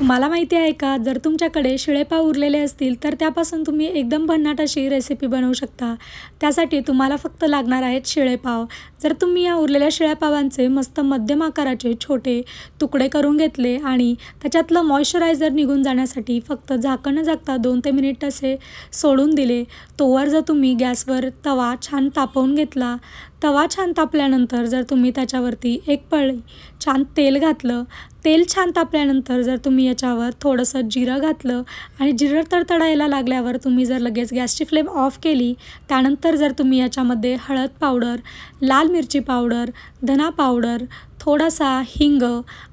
मला माहिती आहे का जर तुमच्याकडे शिळेपाव उरलेले असतील तर त्यापासून तुम्ही एकदम भन्नाट अशी रेसिपी बनवू शकता. त्यासाठी तुम्हाला फक्त लागणार आहेत शिळेपाव जर तुम्ही या उरलेल्या शिळ्यापावांचे मस्त मध्यम आकाराचे छोटे तुकडे करून घेतले आणि त्याच्यातलं मॉइश्चरायझर निघून जाण्यासाठी फक्त झाकण न झाकता दोन ते मिनिट असे सोडून दिले तोवर जर तुम्ही गॅसवर तवा छान तापवून घेतला तवा छान तापल्यानंतर जर तुम्ही त्याच्यावरती एक पळी छान तेल घातलं तेल छान तापल्यानंतर जर तुम्ही याच्यावर थोडंसं जिरं घातलं आणि जिरं तडतडायला लागल्यावर तुम्ही जर लगेच गॅसची फ्लेम ऑफ केली त्यानंतर जर तुम्ही याच्यामध्ये हळद पावडर लाल मिरची पावडर धना पावडर थोडासा हिंग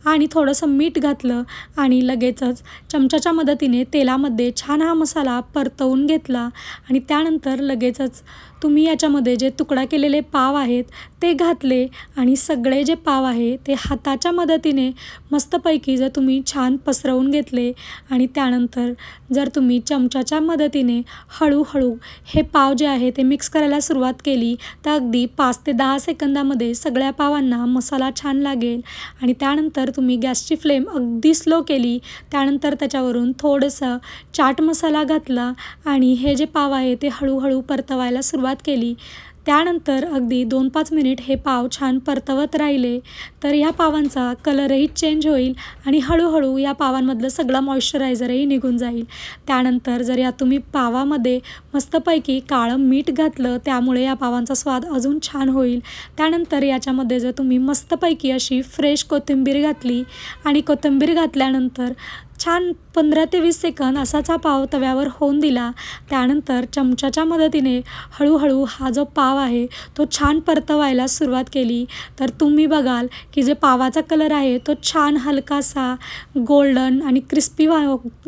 आणि थोडंसं मीठ घातलं आणि लगेचच चमच्याच्या मदतीने तेलामध्ये छान हा मसाला परतवून घेतला आणि त्यानंतर लगेचच तुम्ही याच्यामध्ये जे तुकडा केलेले पाव आहेत ते घातले आणि सगळे जे पाव आहे ते हाताच्या मदतीने मस्तपैकी जर तुम्ही छान पसरवून घेतले आणि त्यानंतर जर तुम्ही चमच्याच्या मदतीने हळूहळू हे पाव जे आहे ते मिक्स करायला सुरुवात केली तर अगदी पाच ते दहा सेकंदामध्ये सगळ्या पावांना मसाला छान लागेल. आणि त्यानंतर तुम्ही गॅसची फ्लेम अगदी स्लो केली त्यानंतर त्याच्यावरून थोडंसं चाट मसाला घातला आणि हे जे पाव आहे ते हळूहळू परतवायला सुरुवात केली. त्यानंतर अगदी दोन पाच मिनिट हे पाव छान परतवत राहिले. तर ह्या पावांचा कलरही चेंज होईल आणि हळूहळू या पावांमधलं सगळं मॉइश्चरायझरही निघून जाईल. त्यानंतर जर या तुम्ही पावामध्ये मस्तपैकी काळं मीठ घातलं त्यामुळे या पावांचा स्वाद अजून छान होईल. त्यानंतर याच्यामध्ये जर तुम्ही मस्तपैकी अशी फ्रेश कोथिंबीर घातली आणि कोथिंबीर घातल्यानंतर छान पंधरा ते वीस सेकंद असाच हा पाव तव्यावर होऊन दिला. त्यानंतर चमच्याच्या मदतीने हळूहळू हा जो पाव आहे तो छान परतवायला सुरुवात केली. तर तुम्ही बघाल की जे पावाचा कलर आहे तो छान हलकासा गोल्डन आणि क्रिस्पी वा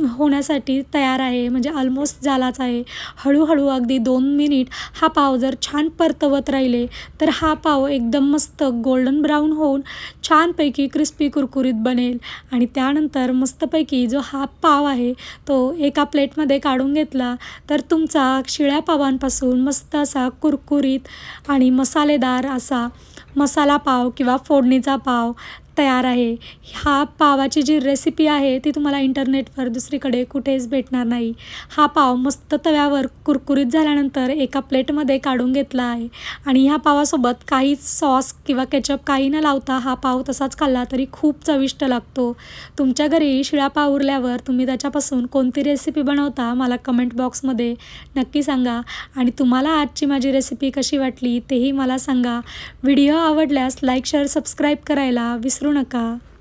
होण्यासाठी तयार आहे. म्हणजे ऑलमोस्ट झालाच आहे. हळूहळू अगदी दोन मिनिट हा पाव जर छान परतवत राहिले तर हा पाव एकदम मस्त गोल्डन ब्राऊन होऊन छानपैकी क्रिस्पी कुरकुरीत बनेल. आणि त्यानंतर मस्तपैकी जो हा पाव आहे तो एका प्लेटमध्ये काढून घेतला तर तुमचा शिळ्या पावांपासून मस्त असा कुरकुरीत आणि मसालेदार असा मसाला पाव किंवा फोडणीचा पाव तयार आहे. हा पावाची जी रेसिपी आहे ती तुम्हाला इंटरनेटवर दुसरीकडे कुठेच भेटणार नाही. हा पाव मस्त तव्यावर कुरकुरीत झाल्यानंतर एका प्लेटमध्ये काढून घेतला आहे. आणि ह्या पावासोबत काहीच सॉस किंवा केचप काही न लावता हा पाव तसाच खाल्ला तरी खूप चविष्ट लागतो. तुमच्या घरी शिळा पाव उरल्यावर तुम्ही त्याच्यापासून कोणती रेसिपी बनवता मला कमेंट बॉक्समध्ये नक्की सांगा. आणि तुम्हाला आजची माझी रेसिपी कशी वाटली तेही मला सांगा. व्हिडिओ आवडल्यास लाईक शेअर सबस्क्राईब करायला विसरू नका.